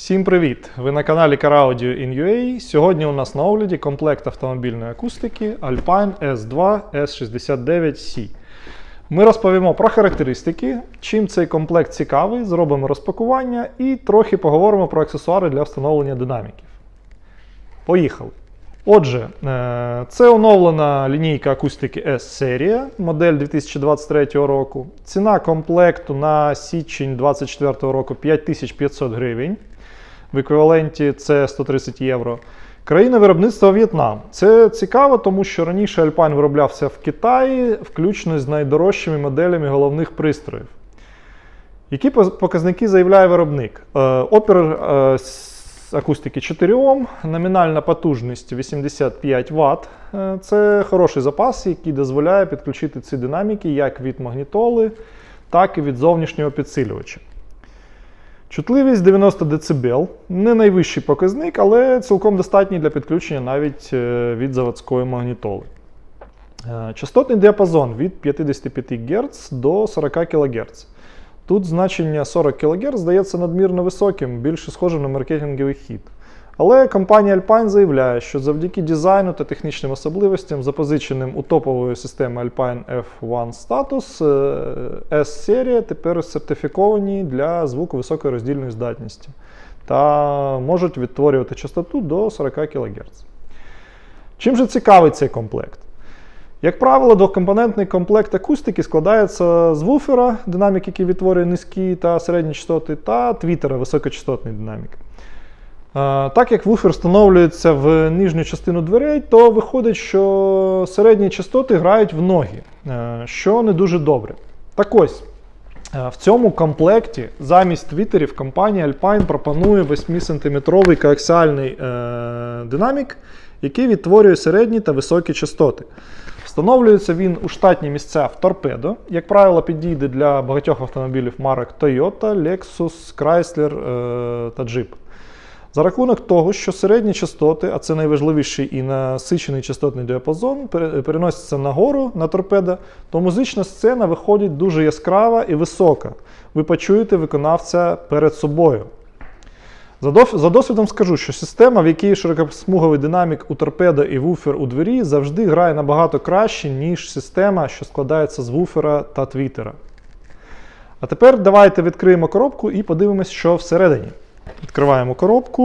Всім привіт! Ви на каналі CarAudio in UA. Сьогодні у нас на огляді комплект автомобільної акустики Alpine S2 S69C. Ми розповімо про характеристики, чим цей комплект цікавий, зробимо розпакування і трохи поговоримо про аксесуари для встановлення динаміків. Поїхали! Отже, е, це оновлена лінійка акустики S-серія, модель 2023 року. Ціна комплекту на січень 2024 року 5500 гривень. В еквіваленті це 130 євро. Країна виробництва В'єтнам. Це цікаво, тому що раніше Alpine вироблявся в Китаї, включно з найдорожчими моделями головних пристроїв. Які показники заявляє виробник? Е, Опір е, акустики 4 Ом, номінальна потужність 85 Вт. Е, Це хороший запас, який дозволяє підключити ці динаміки як від магнітоли, так і від зовнішнього підсилювача. Чутливість 90 дБ. Не найвищий показник, але цілком достатній для підключення навіть е, від заводської магнітоли. Е, Частотний діапазон від 55 Гц до 40 кГц. Тут значення 40 кГц здається надмірно високим, більше схожим на маркетинговий хід. Але компанія Alpine заявляє, що завдяки дизайну та технічним особливостям, запозиченим у топової системи Alpine F1 Status, е, S-серія тепер сертифіковані для звуку високої роздільної здатності та можуть відтворювати частоту до 40 кГц. Чим же цікавий цей комплект? Як правило, двокомпонентний комплект акустики складається з вуфера, динамік, який відтворює низькі та середні частоти, та твітера, високочастотний динамік. Е, Так як вуфер встановлюється в нижню частину дверей, то виходить, що середні частоти грають в ноги, е, що не дуже добре. Так ось, е, в цьому комплекті замість твітерів компанія Alpine пропонує 8-сантиметровий коаксіальний динамік, який відтворює середні та високі частоти. Встановлюється він у штатні місця в торпедо. Як правило, підійде для багатьох автомобілів марок Toyota, Lexus, Chrysler та Jeep. За рахунок того, що середні частоти, а це найважливіший і насичений частотний діапазон, пере- переносяться нагору на торпеда, то музична сцена виходить дуже яскрава і висока. Ви почуєте виконавця перед собою. За досвідом скажу, що система, в якій широкосмуговий динамік у торпедо і вуфер у двері, завжди грає набагато краще, ніж система, що складається з вуфера та твітера. А тепер давайте відкриємо коробку і подивимось, що всередині. Відкриваємо коробку.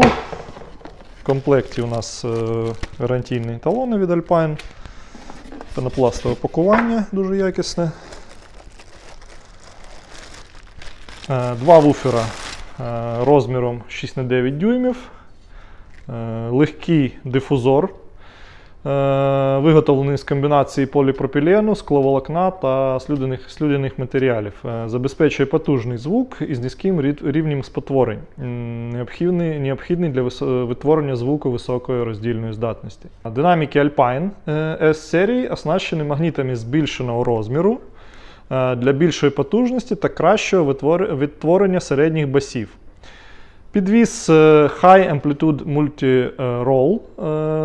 В комплекті у нас е, гарантійні талони від Alpine. Пенопластове пакування дуже якісне. Е, Два вуфера е, розміром 6 на 9 дюймів. Легкий дифузор. Е, Виготовлений з комбінації поліпропілену, скловолокна та слюдяних, слюдяних матеріалів. Е, Забезпечує потужний звук із низьким рівнем спотворень, необхідний, необхідний для витворення звуку високої роздільної здатності. Динаміки Alpine е, S-серії оснащені магнітами збільшеного розміру для більшої потужності та кращого відтворення середніх басів. Підвіз е, High Amplitude Multi Roll.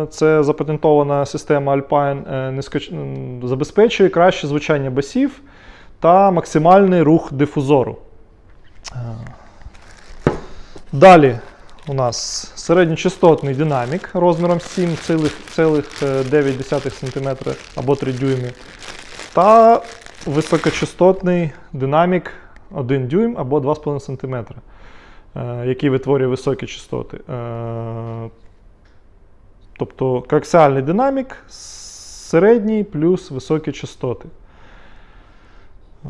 е, Це запатентована система Alpine, е, забезпечує краще звучання басів та максимальний рух дифузору. Е, Далі у нас середньочастотний динамік розміром 7,9 см або 3 дюйми. Та високочастотний динамік 1 дюйм або 2,5 см е, який витворює високі частоти. Е, Тобто коаксіальний динамік, середній плюс високі частоти. Е,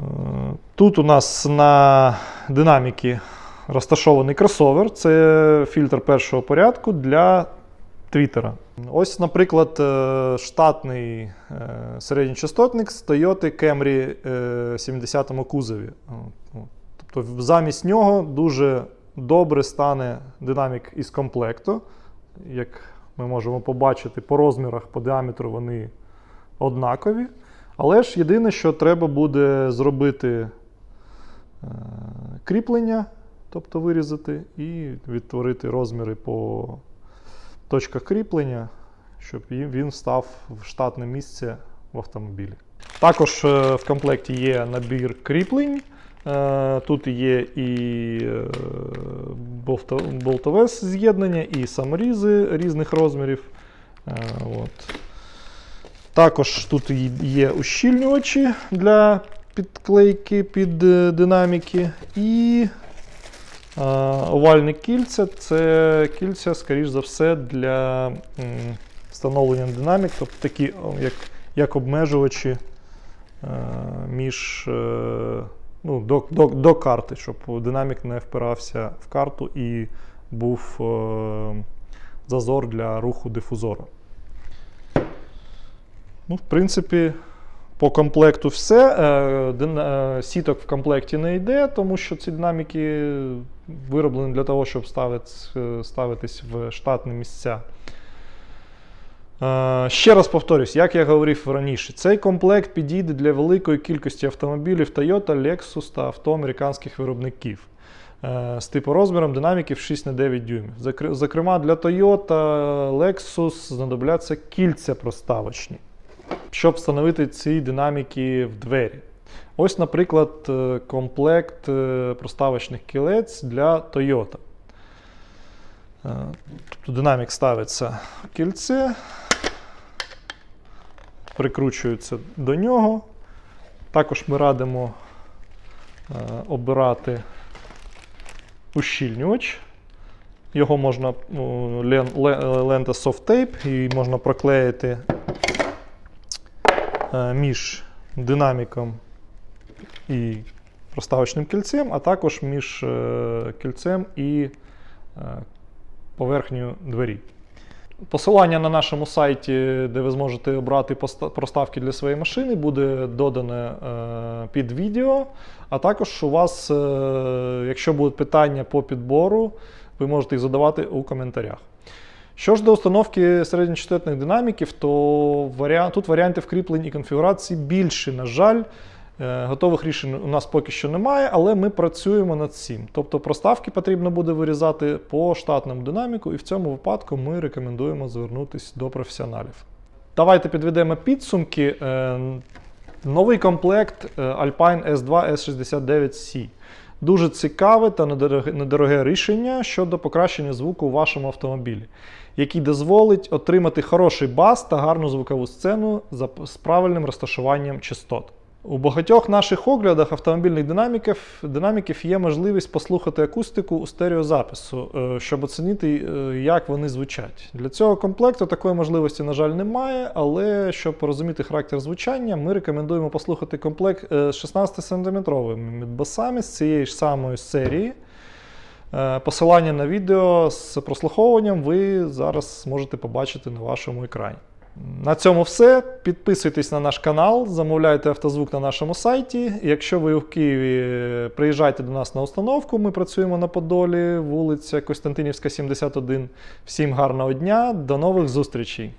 Тут у нас на динаміки розташований кросовер. Це фільтр першого порядку для твітера. Ось, наприклад, е, штатний е, середньочастотник з Toyota Camry е, 70 кузові. Тобто замість нього дуже добре стане динамік із комплекту. Як ми можемо побачити, по розмірах, по діаметру вони однакові. Але ж єдине, що треба буде зробити е, кріплення, тобто вирізати, і відтворити розміри по точках кріплення, щоб він став в штатне місце в автомобілі. Також е, в комплекті є набір кріплень Е, Тут є і болтове з'єднання, і саморізи різних розмірів. Е, От. Також тут є ущільнювачі для підклейки під е, динаміки. І е, овальне кільце це кільця, скоріш за все, для встановлення динамік, тобто такі як, як обмежувачі між ну, до, до, до карти, щоб динамік не впирався в карту і був е, зазор для руху дифузора. Ну, в принципі, по комплекту все. Е, дин- е, Сіток в комплекті не йде, тому що ці динаміки вироблені для того, щоб ставити, ставитись в штатні місця. Е, Ще раз повторюсь, як я говорив раніше, цей комплект підійде для великої кількості автомобілів Toyota, Lexus та авто американських виробників е, з типу розміром динаміків 6 на 9 дюймів. Зокрема, для Toyota, Lexus знадобляться кільця проставочні, щоб встановити ці динаміки в двері. Ось, наприклад, е, комплект проставочних кілець для Toyota. Тобто динамік ставиться в кільце, прикручується до нього. Також ми радимо е, обирати ущільнювач. Його можна лен- лента tape, і можна проклеїти е, між динаміком і проставочним кільцем, а також між е, кільцем і е, поверхнею двері. Посилання на нашому сайті, де ви зможете обрати проставки для своєї машини, буде додане е, під відео. А також у вас, е, якщо будуть питання по підбору, ви можете їх задавати у коментарях. Що ж до установки середньочастотних динаміків, то тут варіантів кріплень і конфігурації більше, на жаль. Е, Готових рішень у нас поки що немає, але ми працюємо над цим. Тобто проставки потрібно буде вирізати по штатному динаміку, і в цьому випадку ми рекомендуємо звернутися до професіоналів. Давайте підведемо підсумки. Е, Новий комплект е, Alpine S2 S69C. Дуже цікаве та недороге, рішення щодо покращення звуку у вашому автомобілі, який дозволить отримати хороший бас та гарну звукову сцену з правильним розташуванням частот. У багатьох наших оглядах автомобільних динаміків, динаміків є можливість послухати акустику у стереозапису, е, щоб оцінити, е, як вони звучать. Для цього комплекту такої можливості, на жаль, немає, але щоб порозуміти характер звучання, ми рекомендуємо послухати комплект з 16-сантиметровими мідбасами з цієї ж самої серії. Е, Посилання на відео з прослуховуванням ви зараз зможете побачити на вашому екрані. На цьому все. Підписуйтесь на наш канал, замовляйте автозвук на нашому сайті. Якщо ви в Києві, приїжджайте до нас на установку. Ми працюємо на Подолі, вулиця Костянтинівська, 71. Всім гарного дня, до нових зустрічей!